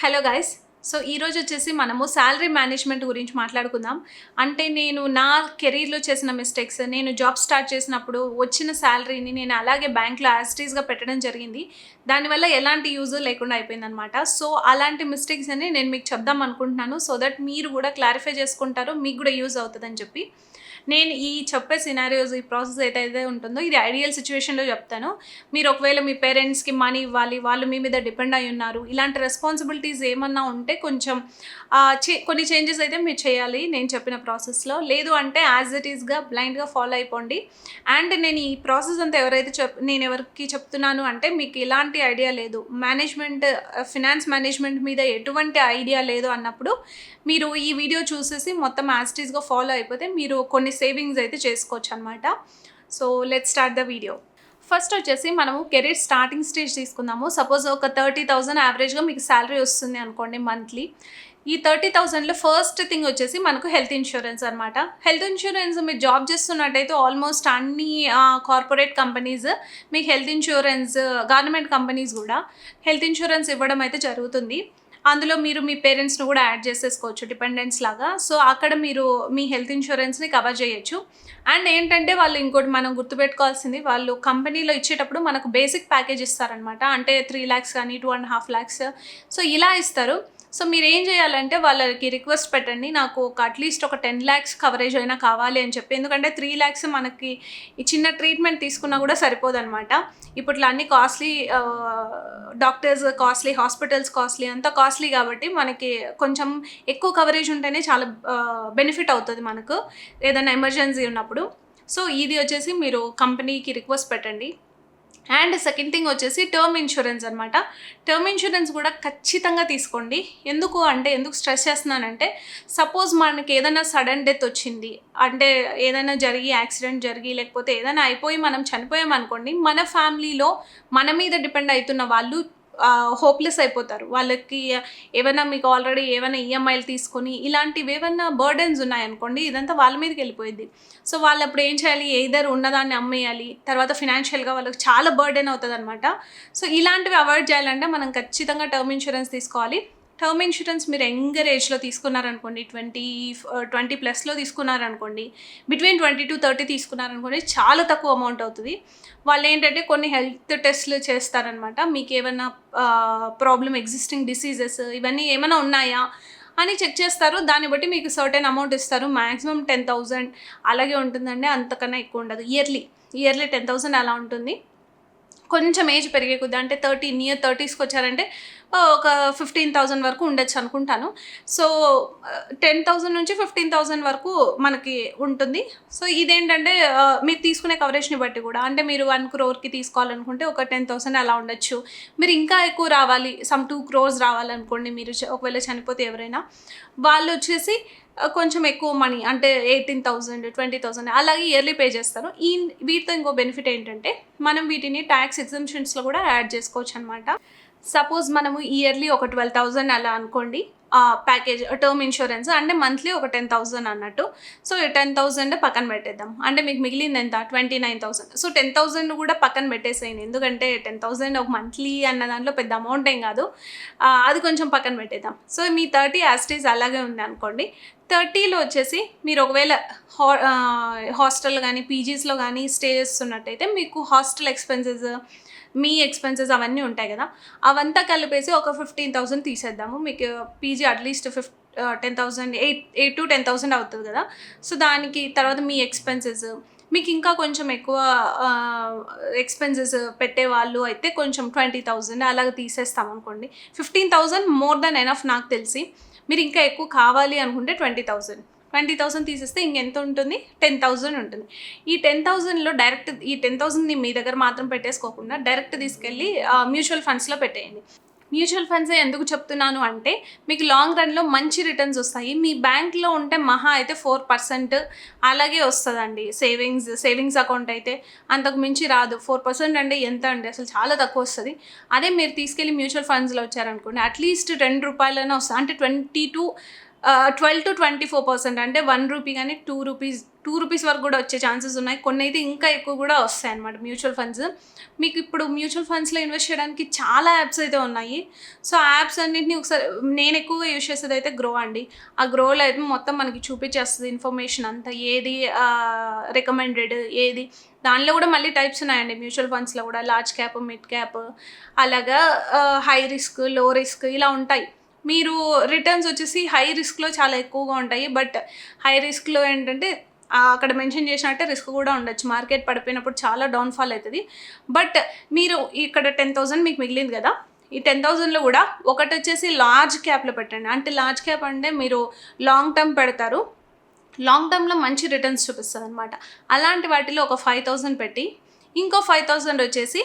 Hello guys, so ఈరోజు వచ్చేసి మనము శాలరీ మేనేజ్మెంట్ గురించి మాట్లాడుకుందాం. అంటే నేను నా కెరీర్లో చేసిన మిస్టేక్స్ నేను జాబ్ స్టార్ట్ చేసినప్పుడు వచ్చిన శాలరీని నేను అలాగే బ్యాంక్లో యాస్టీస్గా పెట్టడం జరిగింది. దానివల్ల ఎలాంటి యూజ్ లేకుండా అయిపోయిందనమాట సో అలాంటి మిస్టేక్స్ అని నేను మీకు చెప్దాం అనుకుంటున్నాను. సో దట్ మీరు కూడా క్లారిఫై చేసుకుంటారు మీకు కూడా యూజ్ అవుతుందని చెప్పి. నేను ఈ చెప్పే సినారియోస్ ఈ ప్రాసెస్ ఏదైతే ఉంటుందో ఇది ఐడియల్ సిచ్యువేషన్లో చెప్తాను. మీరు ఒకవేళ మీ పేరెంట్స్కి మనీ ఇవ్వాలి వాళ్ళు మీ మీద డిపెండ్ అయి ఉన్నారు ఇలాంటి రెస్పాన్సిబిలిటీస్ ఏమన్నా ఉంటే కొంచెం చే- కొన్ని చేంజెస్ అయితే మీరు చేయాలి నేను చెప్పిన ప్రాసెస్లో లేదు అంటే యాజ్ ఇట్ ఈస్గా బ్లైండ్గా ఫాలో అయిపోండి. అండ్ నేను ఈ ప్రాసెస్ అంతా ఎవరైతే చెప్ నేను ఎవరికి చెప్తున్నాను అంటే మీకు ఎలాంటి ఐడియా లేదు. మేనేజ్మెంట్ ఫినాన్స్ మేనేజ్మెంట్ మీద ఎటువంటి ఐడియా లేదు అన్నప్పుడు మీరు ఈ వీడియో చూసేసి మొత్తం యాస్టీస్గా ఫాలో అయిపోతే మీరు కొన్ని సేవింగ్స్ అయితే చేసుకోవచ్చు అనమాట so let start the video first వచ్చేసి మనము కెరీర్ స్టార్టింగ్ స్టేజ్ తీసుకుందాము. సపోజ్ ఒక థర్టీ థౌజండ్ యావరేజ్గా మీకు శాలరీ వస్తుంది అనుకోండి మంత్లీ. ఈ థర్టీ థౌజండ్లో ఫస్ట్ థింగ్ వచ్చేసి మనకు హెల్త్ ఇన్సూరెన్స్ అనమాట హెల్త్ ఇన్సూరెన్స్ మీరు జాబ్ చేస్తున్నట్టయితే ఆల్మోస్ట్ అన్ని కార్పొరేట్ కంపెనీస్ మీకు హెల్త్ ఇన్సూరెన్స్ గవర్నమెంట్ కంపెనీస్ కూడా హెల్త్ ఇన్సూరెన్స్ ఇవ్వడం అయితే జరుగుతుంది. అందులో మీరు మీ పేరెంట్స్ని కూడా యాడ్ చేసేసుకోవచ్చు డిపెండెన్స్ లాగా. సో అక్కడ మీరు మీ హెల్త్ ఇన్సూరెన్స్ని కవర్ చేయొచ్చు. అండ్ ఏంటంటే వాళ్ళు ఇంకోటి మనం గుర్తుపెట్టుకోవాల్సింది వాళ్ళు కంపెనీలో ఇచ్చేటప్పుడు మనకు బేసిక్ ప్యాకేజ్ ఇస్తారనమాట అంటే త్రీ ల్యాక్స్ కానీ two and half lakhs so ఇలా ఇస్తారు. సో మీరు ఏం చేయాలంటే వాళ్ళకి రిక్వెస్ట్ పెట్టండి నాకు ఒక అట్లీస్ట్ ఒక టెన్ ల్యాక్స్ కవరేజ్ అయినా కావాలి అని చెప్పి. ఎందుకంటే త్రీ ల్యాక్స్ మనకి ఈ చిన్న ట్రీట్మెంట్ తీసుకున్నా కూడా సరిపోదన్నమాట. ఇప్పట్లో అన్ని costly doctors costly hospitals costly అంతా కాస్ట్లీ కాబట్టి మనకి కొంచెం ఎక్కువ కవరేజ్ ఉంటేనే చాలా బెనిఫిట్ అవుతుంది మనకు. ఏదైనా ఎమర్జెన్సీ ఉన్నప్పుడు. సో ఇది వచ్చేసి మీరు కంపెనీకి రిక్వెస్ట్ పెట్టండి. అండ్ సెకండ్ థింగ్ వచ్చేసి టర్మ్ ఇన్సూరెన్స్ అనమాట టర్మ్ ఇన్సూరెన్స్ కూడా ఖచ్చితంగా తీసుకోండి. ఎందుకు అంటే ఎందుకు స్ట్రెస్ చేస్తున్నానంటే సపోజ్ మనకి ఏదైనా సడన్ డెత్ వచ్చింది అంటే ఏదైనా జరిగి యాక్సిడెంట్ జరిగి లేకపోతే ఏదైనా అయిపోయి మనం చనిపోయాం అనుకోండి మన ఫ్యామిలీలో మన మీద డిపెండ్ అవుతున్న వాళ్ళు హోప్లెస్ అయిపోతారు. వాళ్ళకి ఏమైనా మీకు ఆల్రెడీ ఏమైనా ఈఎంఐలు తీసుకొని ఇలాంటివి ఏమైనా బర్డెన్స్ ఉన్నాయనుకోండి ఇదంతా వాళ్ళ మీదకి వెళ్ళిపోయింది సో వాళ్ళు అప్పుడు ఏం చేయాలి? ఏదర్ ఉన్నదాన్ని అమ్మేయాలి. తర్వాత ఫినాన్షియల్గా వాళ్ళకి చాలా బర్డెన్ అవుతుంది అనమాట సో ఇలాంటివి అవాయిడ్ చేయాలంటే మనం ఖచ్చితంగా టర్మ్ ఇన్సూరెన్స్ తీసుకోవాలి. టర్మ్ ఇన్సూరెన్స్ మీరు యంగర్ ఏజ్లో తీసుకున్నారనుకోండి ట్వంటీ ట్వంటీ ప్లస్లో తీసుకున్నారనుకోండి బిట్వీన్ ట్వంటీ టు థర్టీ తీసుకున్నారనుకోండి చాలా తక్కువ అమౌంట్ అవుతుంది. వాళ్ళు ఏంటంటే కొన్ని హెల్త్ టెస్ట్లు చేస్తారనమాట. మీకు ఏమైనా ప్రాబ్లం ఎగ్జిస్టింగ్ డిసీజెస్ ఇవన్నీ ఏమైనా ఉన్నాయా అని చెక్ చేస్తారు. దాన్ని బట్టి మీకు సర్టెన్ అమౌంట్ ఇస్తారు. మ్యాక్సిమం టెన్ థౌజండ్ అలాగే ఉంటుందండి. అంతకన్నా ఎక్కువ ఉండదు. ఇయర్లీ ఇయర్లీ టెన్ థౌసండ్ అలా ఉంటుంది. కొంచెం ఏజ్ పెరిగే కొద్ది అంటే థర్టీ నియర్ థర్టీస్కి వచ్చారంటే ఒక ఫిఫ్టీన్ థౌజండ్ వరకు ఉండొచ్చు అనుకుంటాను. సో టెన్ థౌజండ్ నుంచి ఫిఫ్టీన్ థౌజండ్ వరకు మనకి ఉంటుంది. సో ఇదేంటంటే మీరు తీసుకునే కవరేజ్ని బట్టి కూడా అంటే మీరు వన్ క్రోర్కి తీసుకోవాలనుకుంటే ఒక టెన్ థౌసండ్ అలా ఉండొచ్చు. మీరు ఇంకా ఎక్కువ రావాలి సమ్ టూ క్రోర్స్ రావాలనుకోండి మీరు ఒకవేళ చనిపోతే ఎవరైనా. వాళ్ళు వచ్చేసి కొంచెం ఎక్కువ మనీ అంటే ఎయిటీన్ థౌజండ్ ట్వంటీ థౌజండ్ అలాగే ఇయర్లీ పే చేస్తారు. ఈ వీటితో ఇంకో బెనిఫిట్ ఏంటంటే మనం వీటిని ట్యాక్స్ ఎగ్జిబిషన్స్లో కూడా యాడ్ చేసుకోవచ్చు అనమాట సపోజ్ మనము ఇయర్లీ ఒక ట్వెల్వ్ థౌజండ్ అలా అనుకోండి. ప్యాకేజ్ టర్మ్ ఇన్సూరెన్స్ అంటే మంత్లీ ఒక టెన్ థౌజండ్ అన్నట్టు. సో ఈ టెన్ థౌజండ్ పక్కన పెట్టేద్దాం. అంటే మీకు మిగిలింది ఎంత? Twenty nine thousand so ten thousand కూడా పక్కన పెట్టేసేయండి. ఎందుకంటే టెన్ థౌజండ్ ఒక మంత్లీ అన్న దాంట్లో పెద్ద అమౌంట్ ఏం కాదు. అది కొంచెం పక్కన పెట్టేద్దాం. సో మీ థర్టీ యాస్టేజ్ అలాగే ఉంది అనుకోండి. థర్టీలో వచ్చేసి మీరు ఒకవేళ హా హాస్టల్ కానీ పీజీస్లో కానీ స్టే చేస్తున్నట్టయితే మీకు హాస్టల్ ఎక్స్పెన్సెస్ మీ ఎక్స్పెన్సెస్ అవన్నీ ఉంటాయి కదా అవంతా కలిపేసి ఒక ఫిఫ్టీన్ థౌసండ్ తీసేద్దాము. మీకు PG at least fifteen thousand eight eight to ten thousand అవుతుంది కదా. సో దానికి తర్వాత మీ ఎక్స్పెన్సెస్ మీకు ఇంకా కొంచెం ఎక్కువ ఎక్స్పెన్సెస్ పెట్టే వాళ్ళు అయితే కొంచెం ట్వంటీ థౌజండ్ అలాగ తీసేస్తాం అనుకోండి. Fifteen thousand more than enough నాకు తెలిసి మీరు ఇంకా ఎక్కువ కావాలి అనుకుంటే ట్వంటీ థౌజండ్ ట్వంటీ థౌసండ్ తీసేస్తే ఇంకెంత ఉంటుంది? టెన్ థౌసండ్ ఉంటుంది. ఈ టెన్ థౌజండ్లో డైరెక్ట్ ఈ టెన్ థౌసండ్ని మీ దగ్గర మాత్రం పెట్టేసుకోకుండా డైరెక్ట్ తీసుకెళ్ళి మ్యూచువల్ ఫండ్స్లో పెట్టేయండి. మ్యూచువల్ ఫండ్స్ ఎందుకు చెప్తున్నాను అంటే మీకు లాంగ్ రన్లో మంచి రిటర్న్స్ వస్తాయి. మీ బ్యాంక్లో ఉంటే మహా అయితే ఫోర్ పర్సెంట్ అలాగే వస్తుందండి. సేవింగ్స్ సేవింగ్స్ అకౌంట్ అయితే అంతకు మించి రాదు. ఫోర్ పర్సెంట్ అంటే ఎంత అండి? అసలు చాలా తక్కువ వస్తుంది. అదే మీరు తీసుకెళ్ళి మ్యూచువల్ ఫండ్స్లో వచ్చారనుకోండి అట్లీస్ట్ రెండు రూపాయలైనా వస్తుంది అంటే twenty to twelve to twenty four percent అంటే వన్ రూపీ కానీ టూ రూపీస్ టూ రూపీస్ వరకు కూడా వచ్చే ఛాన్సెస్ ఉన్నాయి. కొన్ని అయితే ఇంకా ఎక్కువ కూడా వస్తాయి అనమాట మ్యూచువల్ ఫండ్స్ మీకు ఇప్పుడు మ్యూచువల్ ఫండ్స్లో ఇన్వెస్ట్ చేయడానికి చాలా యాప్స్ అయితే ఉన్నాయి. సో ఆ యాప్స్ అన్నింటినీ ఒకసారి నేను ఎక్కువగా యూజ్ చేసేది అయితే గ్రో అండి. ఆ గ్రోలో అయితే మొత్తం మనకి చూపించేస్తుంది ఇన్ఫర్మేషన్ అంతా. ఏది రికమెండెడ్ ఏది. దానిలో కూడా మళ్ళీ టైప్స్ ఉన్నాయండి మ్యూచువల్ ఫండ్స్లో కూడా. లార్జ్ క్యాప్ మిడ్ క్యాప్ అలాగా హై రిస్క్లో రిస్క్ ఇలా ఉంటాయి. మీరు రిటర్న్స్ వచ్చేసి హై రిస్క్లో చాలా ఎక్కువగా ఉంటాయి. బట్ హై రిస్క్లో ఏంటంటే అక్కడ మెన్షన్ చేసినట్టే రిస్క్ కూడా ఉండొచ్చు. మార్కెట్ పడిపోయినప్పుడు చాలా డౌన్ఫాల్ అవుతుంది బట్ మీరు ఇక్కడ టెన్ థౌసండ్ మీకు మిగిలింది కదా ఈ టెన్ థౌజండ్లో కూడా ఒకటి వచ్చేసి లార్జ్ క్యాప్లో పెట్టండి. అంటే లార్జ్ క్యాప్ అంటే మీరు లాంగ్ టర్మ్ పెడతారు. లాంగ్ టర్మ్లో మంచి రిటర్న్స్ చూపిస్తుంది అనమాట అలాంటి వాటిలో ఒక ఫైవ్ థౌజండ్ పెట్టి ఇంకో ఫైవ్ థౌజండ్ వచ్చేసి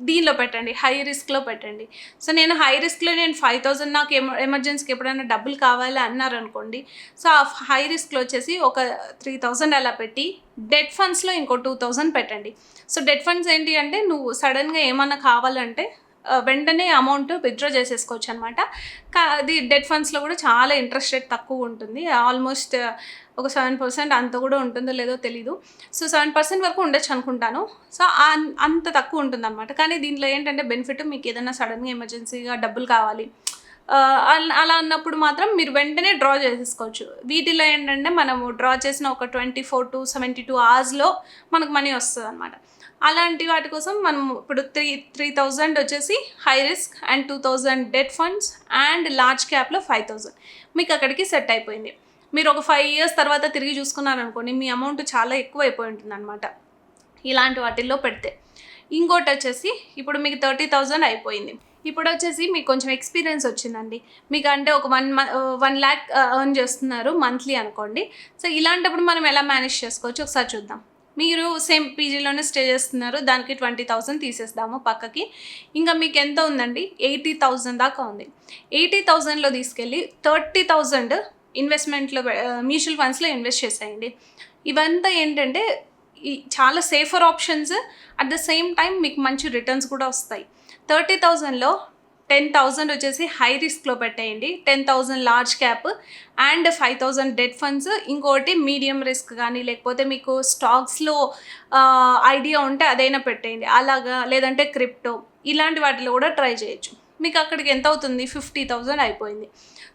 దీనిలో పెట్టండి హై రిస్క్లో పెట్టండి. సో నేను హై రిస్క్లో నేను ఫైవ్ థౌజండ్ నాకు ఎమ ఎమర్జెన్సీకి ఎప్పుడైనా డబ్బులు కావాలి అన్నారు అనుకోండి సో ఆ హై రిస్క్లో వచ్చేసి ఒక త్రీ థౌజండ్ అలా పెట్టి డెట్ ఫండ్స్లో ఇంకో టూ థౌజండ్ పెట్టండి. సో డెట్ ఫండ్స్ ఏంటి అంటే నువ్వు సడన్గా ఏమన్నా కావాలంటే వెంటనే అమౌంట్ విత్డ్రా చేసేసుకోవచ్చు అనమాట అది డెట్ ఫండ్స్లో కూడా చాలా ఇంట్రెస్ట్ రేట్ తక్కువ ఉంటుంది. ఆల్మోస్ట్ ఒక సెవెన్ పర్సెంట్ అంత కూడా ఉంటుందో లేదో తెలీదు. సో సెవెన్ పర్సెంట్ వరకు ఉండొచ్చు అనుకుంటాను. సో అంత తక్కువ ఉంటుంది అనమాట కానీ దీంట్లో ఏంటంటే బెనిఫిట్ మీకు ఏదైనా సడన్గా ఎమర్జెన్సీగా డబ్బులు కావాలి. అలా అన్నప్పుడు మాత్రం మీరు వెంటనే డ్రా చేసేసుకోవచ్చు. వీటిలో ఏంటంటే మనము డ్రా చేసిన ఒక twenty four to seventy two అవర్స్లో మనకు మనీ వస్తుంది అనమాట అలాంటి వాటి కోసం మనం ఇప్పుడు త్రీ త్రీ థౌజండ్ వచ్చేసి high risk and two thousand debt funds and large క్యాప్లో five thousand మీకు అక్కడికి సెట్ అయిపోయింది. మీరు ఒక ఫైవ్ ఇయర్స్ తర్వాత తిరిగి చూసుకున్నారనుకోండి మీ అమౌంట్ చాలా ఎక్కువ అయిపోయి ఉంటుంది అనమాట ఇలాంటి వాటిల్లో పెడితే. ఇంకోటి వచ్చేసి ఇప్పుడు మీకు థర్టీ థౌజండ్ అయిపోయింది. ఇప్పుడు వచ్చేసి మీకు కొంచెం ఎక్స్పీరియన్స్ వచ్చిందండి. మీకు అంటే ఒక వన్ వన్ ల్యాక్ ఎర్న్ చేస్తున్నారు మంత్లీ అనుకోండి. సో ఇలాంటప్పుడు మనం ఎలా మేనేజ్ చేసుకోవచ్చు? ఒకసారి చూద్దాం. మీరు సేమ్ పీజీలోనే స్టే చేస్తున్నారు. దానికి ట్వంటీ థౌజండ్ తీసేద్దాము పక్కకి. ఇంకా మీకు ఎంత ఉందండి? ఎయిటీ థౌజండ్ దాకా ఉంది. ఎయిటీ థౌజండ్లో తీసుకెళ్ళి థర్టీ థౌజండ్ ఇన్వెస్ట్మెంట్లో మ్యూచువల్ ఫండ్స్లో ఇన్వెస్ట్ చేసేయండి. ఇవంతా ఏంటంటే ఈ చాలా safer options at the same time మీకు మంచి రిటర్న్స్ కూడా వస్తాయి. థర్టీ థౌజండ్లో టెన్ థౌజండ్ వచ్చేసి హై రిస్క్లో పెట్టేయండి. Ten thousand large cap and five thousand debt funds. ఇంకోటి మీడియం రిస్క్ కానీ లేకపోతే మీకు స్టాక్స్లో ఐడియా ఉంటే అదైనా పెట్టేయండి. అలాగా లేదంటే క్రిప్టో ఇలాంటి వాటిలో కూడా ట్రై చేయొచ్చు. మీకు అక్కడికి ఎంత అవుతుంది? ఫిఫ్టీ థౌజండ్ అయిపోయింది.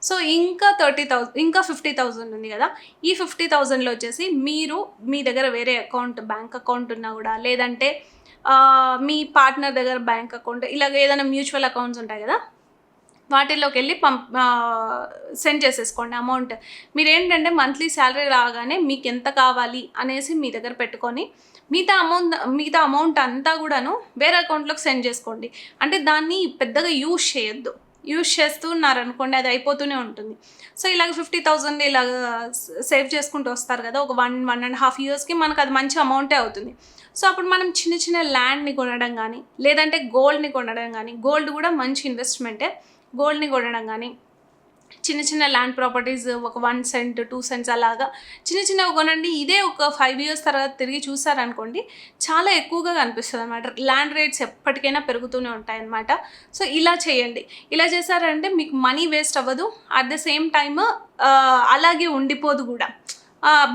సో ఇంకా థర్టీ థౌజండ్ ఇంకా ఫిఫ్టీ థౌజండ్ ఉంది కదా. ఈ ఫిఫ్టీ థౌజండ్లో వచ్చేసి మీరు మీ దగ్గర వేరే అకౌంట్ బ్యాంక్ అకౌంట్ ఉన్నా కూడా లేదంటే మీ పార్ట్నర్ దగ్గర బ్యాంక్ అకౌంట్ ఇలాగ ఏదైనా మ్యూచువల్ అకౌంట్స్ ఉంటాయి కదా? వాటిల్లోకి వెళ్ళి పంప్ సెండ్ చేసేసుకోండి అమౌంట్ మీరు ఏంటంటే మంత్లీ శాలరీ రాగానే మీకు ఎంత కావాలి అనేసి మీ దగ్గర పెట్టుకొని మిగతా అమౌంట్ మిగతా అమౌంట్ అంతా కూడాను వేరే అకౌంట్లోకి సెండ్ చేసుకోండి. అంటే దాన్ని పెద్దగా యూజ్ చేయొద్దు. యూజ్ చేస్తూ ఉన్నారనుకోండి అది అయిపోతూనే ఉంటుంది. సో ఇలాగ ఫిఫ్టీ థౌజండ్ ఇలాగ సేవ్ చేసుకుంటూ వస్తారు కదా ఒక వన్ వన్ అండ్ హాఫ్ ఇయర్స్కి మనకు అది మంచి అమౌంటే అవుతుంది. సో అప్పుడు మనం చిన్న చిన్న ల్యాండ్ని కొనడం కానీ లేదంటే గోల్డ్ని కొనడం కానీ గోల్డ్ కూడా మంచి ఇన్వెస్ట్మెంటే గోల్డ్ని కొనడం కానీ చిన్న చిన్న ల్యాండ్ ప్రాపర్టీస్ ఒక వన్ సెంట్ టూ సెంట్స్ అలాగా చిన్న చిన్నవి కొనండి. ఇదే ఒక ఫైవ్ ఇయర్స్ తర్వాత తిరిగి చూసారనుకోండి చాలా ఎక్కువగా కనిపిస్తుంది అనమాట ల్యాండ్ రేట్స్ ఎప్పటికైనా పెరుగుతూనే ఉంటాయి సో ఇలా చేయండి. ఇలా చేశారంటే మీకు మనీ వేస్ట్ అవ్వదు. అట్ ద సేమ్ టైమ్ అలాగే ఉండిపోదు కూడా.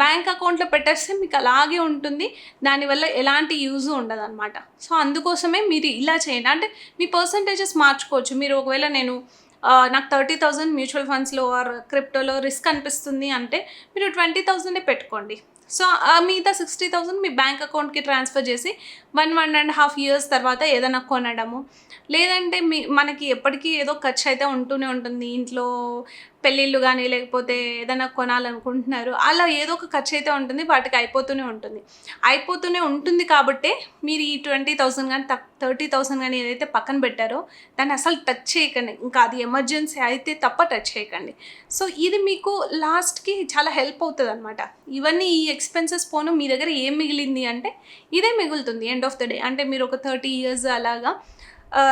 బ్యాంక్ అకౌంట్లో పెట్టేస్తే మీకు అలాగే ఉంటుంది. దానివల్ల ఎలాంటి యూజ్ ఉండదు అనమాట సో అందుకోసమే మీరు ఇలా చేయండి. అంటే మీ పర్సంటేజెస్ మార్చుకోవచ్చు. మీరు ఒకవేళ నేను నాకు థర్టీ థౌజండ్ మ్యూచువల్ ఫండ్స్లో ఆర్ క్రిప్టోలో రిస్క్ అనిపిస్తుంది అంటే మీరు ట్వంటీ థౌజండే పెట్టుకోండి. సో మిగతా సిక్స్టీ థౌజండ్ మీ బ్యాంక్ అకౌంట్కి ట్రాన్స్ఫర్ చేసి one one and half years తర్వాత ఏదైనా కొనడము. లేదంటే మీ మనకి ఎప్పటికీ ఏదో ఖర్చు అయితే ఉంటూనే ఉంటుంది. ఇంట్లో పెళ్ళిళ్ళు కానీ లేకపోతే ఏదైనా కొనాలనుకుంటున్నారు. అలా ఏదో ఒక ఖర్చు అయితే ఉంటుంది. వాటికి అయిపోతూనే ఉంటుంది. అయిపోతూనే ఉంటుంది కాబట్టే మీరు ఈ ట్వంటీ థౌసండ్ కానీ థర్టీ థౌసండ్ కానీ ఏదైతే పక్కన పెట్టారో దాన్ని అసలు టచ్ చేయకండి. ఇంకా అది ఎమర్జెన్సీ అయితే తప్ప టచ్ చేయకండి. సో ఇది మీకు లాస్ట్కి చాలా హెల్ప్ అవుతుంది అనమాట ఇవన్నీ ఈ ఎక్స్పెన్సెస్ పోను మీ దగ్గర ఏం మిగిలింది అంటే ఇదే మిగులుతుంది. ఎండ్ ఆఫ్ ద డే అంటే మీరు ఒక థర్టీ ఇయర్స్ అలాగా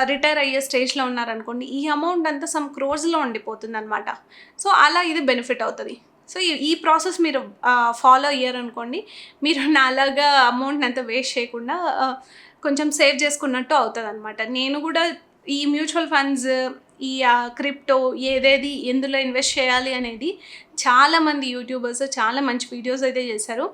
రిటైర్ అయ్యే స్టేజ్లో ఉన్నారనుకోండి ఈ అమౌంట్ అంతా సమ్ క్రోజ్లో ఉండిపోతుంది అనమాట సో అలా ఇది బెనిఫిట్ అవుతుంది. సో ఈ- ఈ ప్రాసెస్ మీరు ఫాలో అయ్యారనుకోండి మీరు నాలాగా అమౌంట్ని అంతా వేస్ట్ చేయకుండా కొంచెం సేవ్ చేసుకున్నట్టు అవుతుంది అనమాట నేను కూడా ఈ మ్యూచువల్ ఫండ్స్ ఈ క్రిప్టో ఏదేది ఎందులో ఇన్వెస్ట్ చేయాలి అనేది చాలామంది యూట్యూబర్స్ చాలా మంచి వీడియోస్ అయితే చేశారు.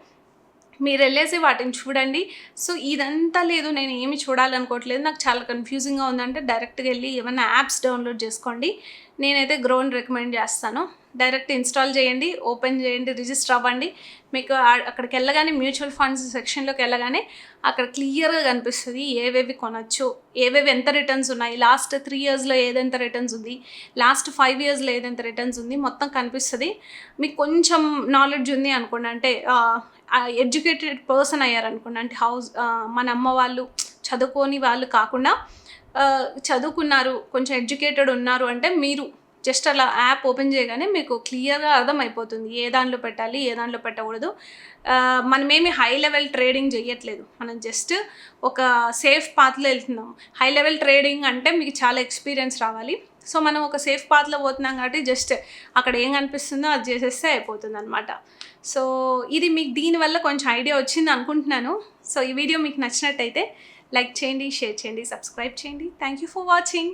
మీరు వెళ్ళేసి వాటిని చూడండి. సో ఇదంతా లేదు నేను ఏమి చూడాలనుకోవట్లేదు. నాకు చాలా కన్ఫ్యూజింగ్గా ఉందంటే డైరెక్ట్గా వెళ్ళి ఏమైనా యాప్స్ డౌన్లోడ్ చేసుకోండి. నేనైతే గ్రోన్ రికమెండ్ చేస్తాను. డైరెక్ట్ ఇన్స్టాల్ చేయండి ఓపెన్ చేయండి రిజిస్టర్ అవ్వండి. మీకు అక్కడికి వెళ్ళగానే మ్యూచువల్ ఫండ్స్ సెక్షన్లోకి వెళ్ళగానే అక్కడ క్లియర్గా కనిపిస్తుంది ఏవేవి కొనొచ్చు ఏవేవి ఎంత రిటర్న్స్ ఉన్నాయి. లాస్ట్ త్రీ ఇయర్స్లో ఏదెంత రిటర్న్స్ ఉంది? లాస్ట్ ఫైవ్ ఇయర్స్లో ఏదెంత రిటర్న్స్ ఉంది? మొత్తం కనిపిస్తుంది. మీకు కొంచెం నాలెడ్జ్ ఉంది అనుకోండి. అంటే ఎడ్యుకేటెడ్ పర్సన్ అయ్యారనుకోండి అంటే హౌస్ మన అమ్మ వాళ్ళు చదువుకోని వాళ్ళు కాకుండా చదువుకున్నారు కొంచెం ఎడ్యుకేటెడ్ ఉన్నారు అంటే మీరు జస్ట్ అలా యాప్ ఓపెన్ చేయగానే మీకు క్లియర్గా అర్థమైపోతుంది ఏ దాంట్లో పెట్టాలి ఏ దాంట్లో పెట్టకూడదు. మనమేమి హై లెవెల్ ట్రేడింగ్ చేయట్లేదు మనం జస్ట్ ఒక సేఫ్ పాత్లో వెళ్తున్నాం. హై లెవెల్ ట్రేడింగ్ అంటే మీకు చాలా ఎక్స్పీరియన్స్ రావాలి. సో మనం ఒక సేఫ్ పాత్లో పోతున్నాం కాబట్టి జస్ట్ అక్కడ ఏం కనిపిస్తుందో అది చేసేస్తే అయిపోతుంది అనమాట సో ఇది మీకు దీనివల్ల కొంచెం ఐడియా వచ్చింది అనుకుంటున్నాను. సో ఈ వీడియో మీకు నచ్చినట్టయితే లైక్ చేయండి షేర్ చేయండి సబ్స్క్రైబ్ చేయండి. Thank you for watching